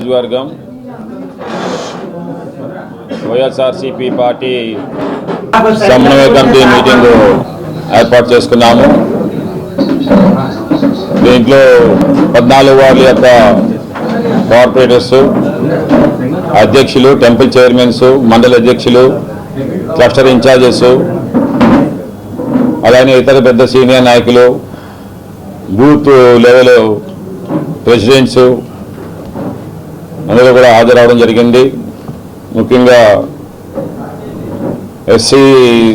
నియోజకవర్గం YSRCP party సమన్వయ committee meeting ఏర్పాటు చేసుకున్నాము. దీంట్లో పద్నాలుగు వార్డుల యొక్క కార్పొరేటర్స్ అధ్యక్షులు టెంపుల్ చైర్మన్స్ మండల అధ్యక్షులు క్లస్టర్ ఇన్ఛార్జెస్ అలానే ఇతర పెద్ద సీనియర్ నాయకులు బూత్ లెవెల్ ప్రెసిడెంట్స్ అందరూ కూడా హాజరవడం జరిగింది. ముఖ్యంగా ఎస్సీ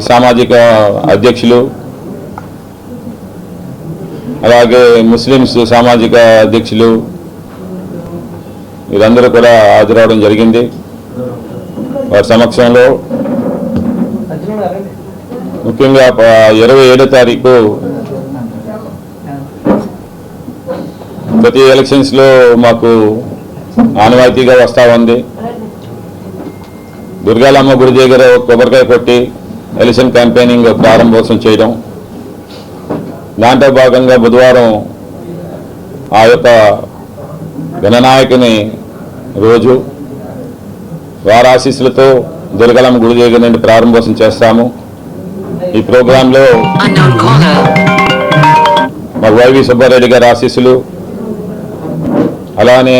సామాజిక అధ్యక్షులు అలాగే ముస్లిమ్స్ సామాజిక అధ్యక్షులు వీరందరూ కూడా హాజరవడం జరిగింది. వారి సమక్షంలో ముఖ్యంగా ఇరవై ఏడో తారీఖు ప్రతి ఎలక్షన్స్లో మాకు ఆనవాయితీగా వస్తూ ఉంది. దుర్గాలమ్మ గుడి దగ్గర కొబ్బరికాయ కొట్టి ఎలక్షన్ క్యాంపెయినింగ్ ప్రారంభోత్సవం చేయడం. దాంట్లో భాగంగా బుధవారం ఆ యొక్క గణనాయకుని రోజు వారి ఆశీస్సులతో దుర్గాలమ్మ గుడి దగ్గర నుండి ప్రారంభోత్సవం చేస్తాము. ఈ ప్రోగ్రాంలో. మా వైవి సుబ్బారెడ్డి గారి ఆశీస్సులు అలానే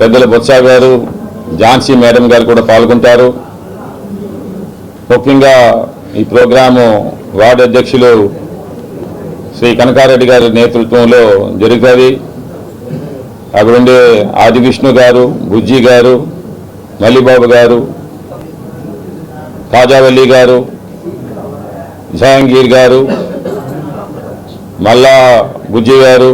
పెద్దల బొత్స గారు ఝాన్సీ మేడం గారు కూడా పాల్గొంటారు. ముఖ్యంగా ఈ ప్రోగ్రాము వార్డు అధ్యక్షులు శ్రీ కనకారెడ్డి గారి నేతృత్వంలో జరుగుతుంది. అక్కడ ఉండే ఆది విష్ణు గారు బుజ్జి గారు మల్లిబాబు గారు కాజావల్లి గారు జహాంగీర్ గారు మల్లా బుజ్జి గారు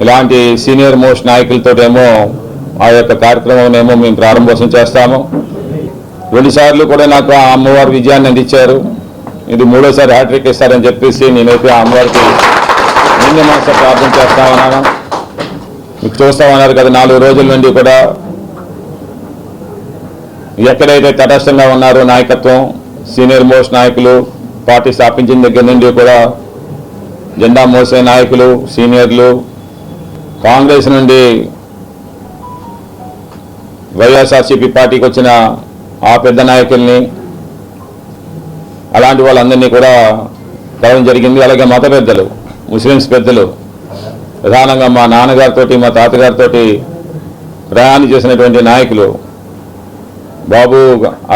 ఇలాంటి సీనియర్ మోస్ట్ నాయకులతోటేమో ఆ యొక్క కార్యక్రమం ఏమో మేము ప్రారంభోత్సవం చేస్తాము. రెండుసార్లు కూడా నాకు ఆ అమ్మవారి విజయాన్ని అందించారు. ఇది మూడోసారి హ్యాట్రిక్ ఇస్తారని చెప్పేసి నేనైతే ఆ అమ్మవారికి నిన్న మనసు ప్రార్థన చేస్తామన్నాను మీకు చూస్తా ఉన్నారు కదా నాలుగు రోజుల నుండి కూడా ఎక్కడైతే తటస్థంగా ఉన్నారో నాయకత్వం సీనియర్ మోస్ట్ నాయకులు పార్టీ స్థాపించిన దగ్గర నుండి కూడా జెండా మోసే నాయకులు సీనియర్లు కాంగ్రెస్ నుండి వైఎస్ఆర్సీపీ పార్టీకి వచ్చిన ఆ పెద్ద నాయకుల్ని అలాంటి వాళ్ళందరినీ కూడా కలవడం జరిగింది. అలాగే మత పెద్దలు ముస్లిమ్స్ పెద్దలు ప్రధానంగా మా నాన్నగారితో మా తాతగారితో ప్రయాణం చేసినటువంటి నాయకులు బాబు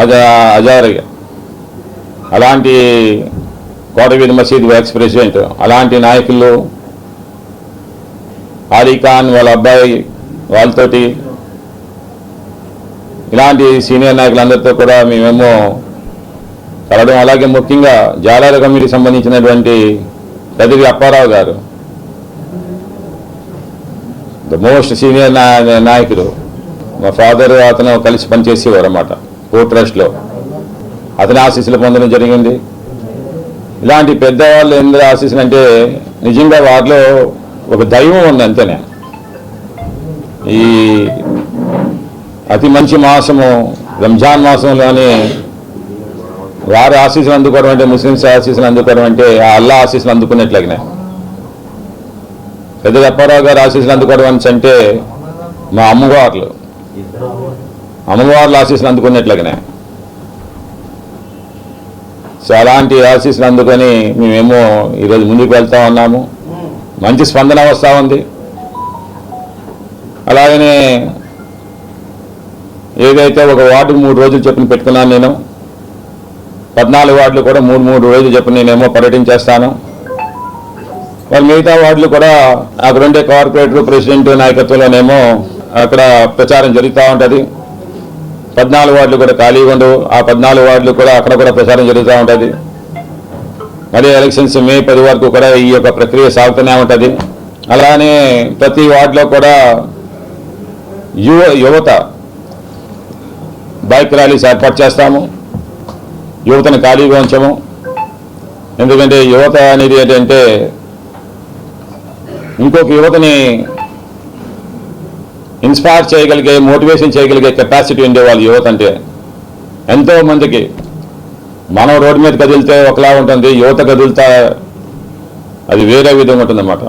అజా అజార్ అలాంటి కోటవీధి మసీద్ ఎక్స్ ప్రెసిడెంట్ అలాంటి నాయకులు ఖాన్ వాళ్ళ అబ్బాయి వాళ్ళతోటి ఇలాంటి సీనియర్ నాయకులందరితో కూడా మేమేమో కలవడం. అలాగే ముఖ్యంగా జాలాల కమిటీకి సంబంధించినటువంటి పెద్దవి అప్పారావు గారు ద మోస్ట్ సీనియర్ నాయకుడు. మా ఫాదర్ అతను కలిసి పనిచేసేవారు అన్నమాట పోర్ట్ ట్రస్ట్లో అతని ఆశీస్సులు పొందడం జరిగింది. ఇలాంటి పెద్దవాళ్ళు ఎందుకు ఆశీస్సులు అంటే నిజంగా వారిలో ఒక దైవం ఉంది అంతేనే. ఈ అతి మంచి మాసము రంజాన్ మాసంలోని వారి ఆశీస్సులు అందుకోవడం అంటే ముస్లిమ్స్ ఆశీస్సులు అందుకోవడం అంటే ఆ అల్లా ఆశీస్సులు అందుకున్నట్లగినే పెద్ద అప్పారావు గారు ఆశీస్సులు అందుకోవడం అంటే మా అమ్మవార్లు. అమ్మవార్ల ఆశీస్సులు అందుకున్నట్లగినే సో అలాంటి ఆశీస్సులు అందుకొని మేమేమో ఈరోజు ముందుకు వెళ్తా ఉన్నాము. మంచి స్పందన వస్తూ ఉంది. అలాగనే ఏదైతే ఒక వార్డుకు మూడు రోజులు చెప్పిన పెట్టుకున్నాను నేను పద్నాలుగు వార్డులు కూడా మూడు మూడు రోజులు చెప్పిన నేనేమో పర్యటించేస్తాను. మరి మిగతా వార్డులు కూడా అక్కడ ఉండే కార్పొరేటర్ ప్రెసిడెంట్ నాయకత్వంలోనేమో అక్కడ ప్రచారం జరుగుతూ ఉంటుంది. పద్నాలుగు వార్డులు కూడా ఖాళీగా ఉండవు. ఆ పద్నాలుగు వార్డులు కూడా అక్కడ కూడా ప్రచారం జరుగుతూ ఉంటుంది. మరి ఎలక్షన్స్ మే పది వరకు కూడా ఈ యొక్క ప్రక్రియ సాగుతూనే ఉంటుంది. అలానే ప్రతి వార్డులో కూడా యువ యువత బైక్ ర్యాలీస్ ఏర్పాటు చేస్తాము. యువతను ఖాళీగా ఉంచము. ఎందుకంటే యువత అనేది ఏంటంటే ఇంకొక యువతని ఇన్స్పైర్ చేయగలిగే మోటివేషన్ చేయగలిగే కెపాసిటీ ఉండేవాళ్ళు యువత అంటే ఎంతో మందికి. మనం రోడ్డు మీద కదిలితే ఒకలా ఉంటుంది యువత కదులుతా అది వేరే విధంగా ఉంటుందన్నమాట.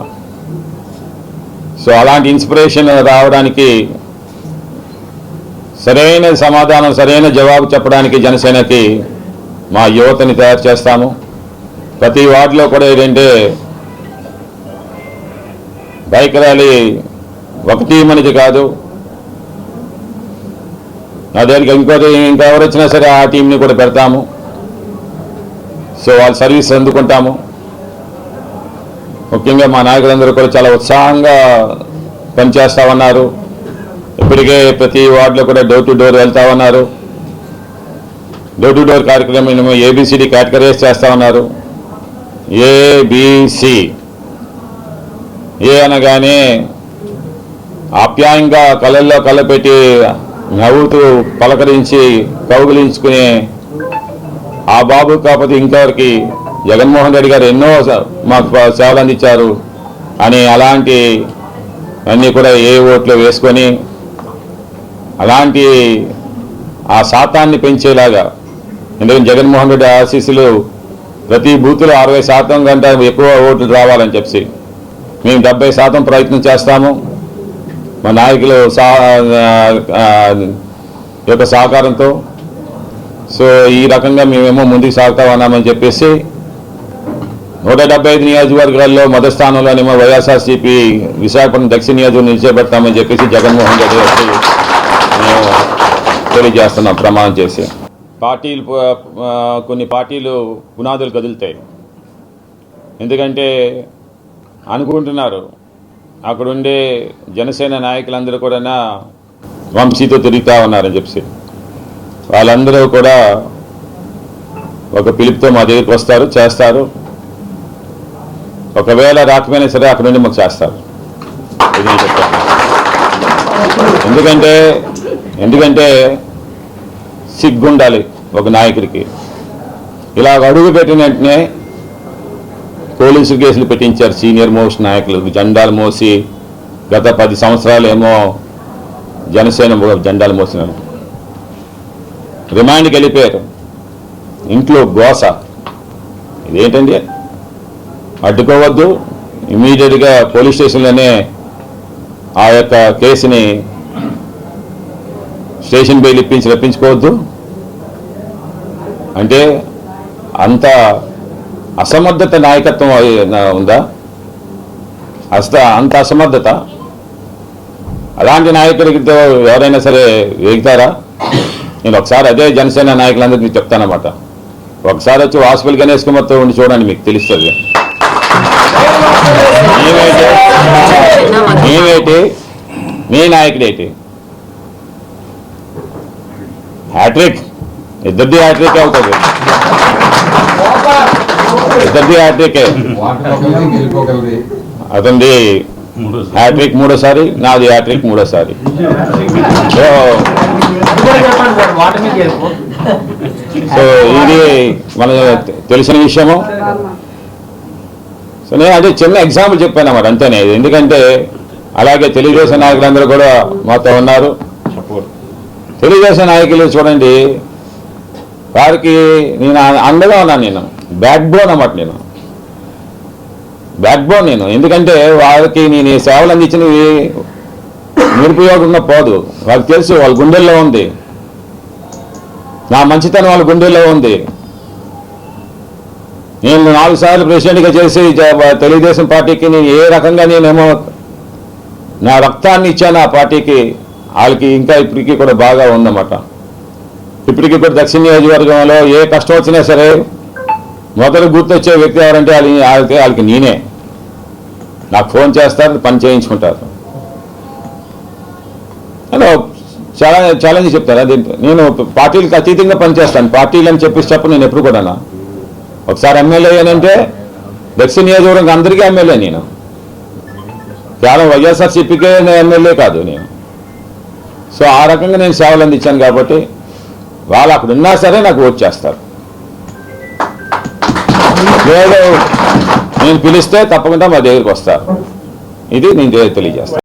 సో అలాంటి ఇన్స్పిరేషన్ రావడానికి సరైన సమాధానం సరైన జవాబు చెప్పడానికి జనసేనకి మా యువతని తయారు చేస్తాము. ప్రతి వార్డులో కూడా ఏంటంటే బైక్ ర్యాలీ ఒకటి మనది కాదు. నా దగ్గరికి ఇంకోటి ఇంకెవరు వచ్చినా సరే ఆ టీంని కూడా పెడతాము. సో వాళ్ళ సర్వీస్ అందుకుంటాము. ముఖ్యంగా మా నాయకులందరూ కూడా చాలా ఉత్సాహంగా పనిచేస్తామన్నారు. ఇప్పటికే ప్రతి వార్డులో కూడా డోర్ టు డోర్ వెళ్తామన్నారు. డోర్ టు డోర్ కార్యక్రమం ఏబిసిడి కేటగరైజ్ చేస్తామన్నారు. ఏబిసి ఏ అనగానే ఆప్యాయంగా కళల్లో కళ్ళ పెట్టి నవ్వుతూ పలకరించి కౌగులించుకునే ఆ బాబు కాకపోతే ఇంకెవరికి? జగన్మోహన్ రెడ్డి గారు ఎన్నో మాకు సేవలు అందించారు. అని అలాంటి అన్నీ కూడా ఏ ఓట్లు వేసుకొని అలాంటి ఆ శాతాన్ని పెంచేలాగా ఎందుకంటే జగన్మోహన్ రెడ్డి ఆశీస్సులు ప్రతి బూత్లో అరవై శాతం కంటే ఎక్కువ ఓట్లు రావాలని చెప్పి మేము డెబ్బై శాతం ప్రయత్నం చేస్తాము. మా నాయకులు సా యొక్క సహకారంతో సో ఈ రకంగా మేమేమో ముందుకు సాగుతా ఉన్నామని చెప్పేసి నూట డెబ్బై ఐదు నియోజకవర్గాల్లో మొదటి స్థానంలోనేమో వైఎస్ఆర్సీపీ విశాఖపట్నం దక్షిణ నియోజకవర్గం నిలిచేపెడతామని చెప్పేసి జగన్మోహన్ రెడ్డి గారికి మేము తెలియజేస్తున్నాం ప్రమాణం చేసి. పార్టీలు కొన్ని పార్టీలు పునాదులు కదులుతాయి. ఎందుకంటే అనుకుంటున్నారు అక్కడుండే జనసేన నాయకులందరూ కూడా వంశీతో తిరుగుతూ ఉన్నారని చెప్పి వాళ్ళందరూ కూడా ఒక పిలుపుతో మా దగ్గరికి వస్తారు చేస్తారు. ఒకవేళ రాకపోయినా సరే అక్కడ నుండి మాకు చేస్తారు. ఎందుకంటే ఎందుకంటే సిగ్గుండాలి ఒక నాయకుడికి. ఇలా అడుగు పెట్టిన వెంటనే పోలీసు కేసులు పెట్టించారు సీనియర్ మోస్ట్ నాయకులు. జెండాలు మోసి గత పది సంవత్సరాలు ఏమో జనసేన జెండాలు మోసినారు. రిమాండ్కి వెళ్ళిపోయారు. ఇంట్లో గోస. ఇదేంటండి? అడ్డుకోవద్దు. ఇమీడియట్గా పోలీస్ స్టేషన్లోనే ఆ యొక్క కేసుని స్టేషన్ బెయిల్ ఇప్పించి రప్పించుకోవద్దు. అంటే అంత అసమర్థత నాయకత్వం ఉందా? అస్త అంత అసమర్థత? అలాంటి నాయకుడితో ఎవరైనా సరే వేగుతారా నేను ఒకసారి అదే జనసేన నాయకులందరికీ చెప్తానమాట ఒకసారి వచ్చి హాస్పిటల్ గణేష్కుమార్తో ఉండి చూడండి మీకు తెలుస్తుంది. మేమేంటి మీ నాయకుడేంటి హ్యాట్రిక్ ఇద్దరిది హ్యాట్రిక్ అవుతుంది. ఇద్దరిది హ్యాట్రికే. అతనిది హ్యాట్రిక్ మూడోసారి నాది హ్యాట్రిక్ మూడోసారి. సో సో ఇది మన తెలిసిన విషయము. సో నేను అదే చిన్న ఎగ్జాంపుల్ చెప్పాను అన్నమాట అంతేనే. ఇది ఎందుకంటే అలాగే తెలుగుదేశం నాయకులందరూ కూడా మాతో ఉన్నారు. తెలుగుదేశం నాయకులు చూడండి వారికి నేను అండగా ఉన్నాను నేను. బ్యాక్ బోన్ అన్నమాట నేను. బ్యాక్ బోన్ నేను. ఎందుకంటే వారికి నేను సేవలు అందించినవి నిరుపయోగంగా పోదు. వాళ్ళకి తెలుసు వాళ్ళ గుండెల్లో ఉంది. నా మంచితనం వాళ్ళ గుండెల్లో ఉంది. నేను నాలుగు సార్లు ప్రెసిడెంట్గా చేసి తెలుగుదేశం పార్టీకి నేను ఏ రకంగా నేనేమో నా రక్తాన్ని ఇచ్చాను ఆ పార్టీకి వాళ్ళకి ఇంకా ఇప్పటికీ కూడా బాగా ఉందన్నమాట. ఇప్పటికి ఇప్పుడు దక్షిణ నియోజకవర్గంలో ఏ కష్టం వచ్చినా సరే మొదలు గుర్తొచ్చే వ్యక్తి ఎవరంటే వాళ్ళకి వాళ్ళకి నేనే. నాకు ఫోన్ చేస్తారు పని చేయించుకుంటారు. హలో చాలా ఛాలెంజ్ చెప్తారా? దీంట్లో నేను పార్టీలకు అతీతంగా పనిచేస్తాను. పార్టీలు అని చెప్పేటప్పుడు నేను ఎప్పుడు కూడా ఒకసారి ఎమ్మెల్యే అంటే దక్షిణ నియోజకవర్గం అందరికీ ఎమ్మెల్యే నేను. కేవలం వైఎస్ఆర్సీపీకే ఎమ్మెల్యే కాదు నేను. సో ఆ రకంగా నేను సేవలు అందించాను కాబట్టి వాళ్ళు అక్కడ ఉన్నా సరే నాకు ఓట్ చేస్తారు. నేను పిలిస్తే తప్పకుండా మా దగ్గరికి వస్తారు. ఇది నేను తెలియజేస్తాను.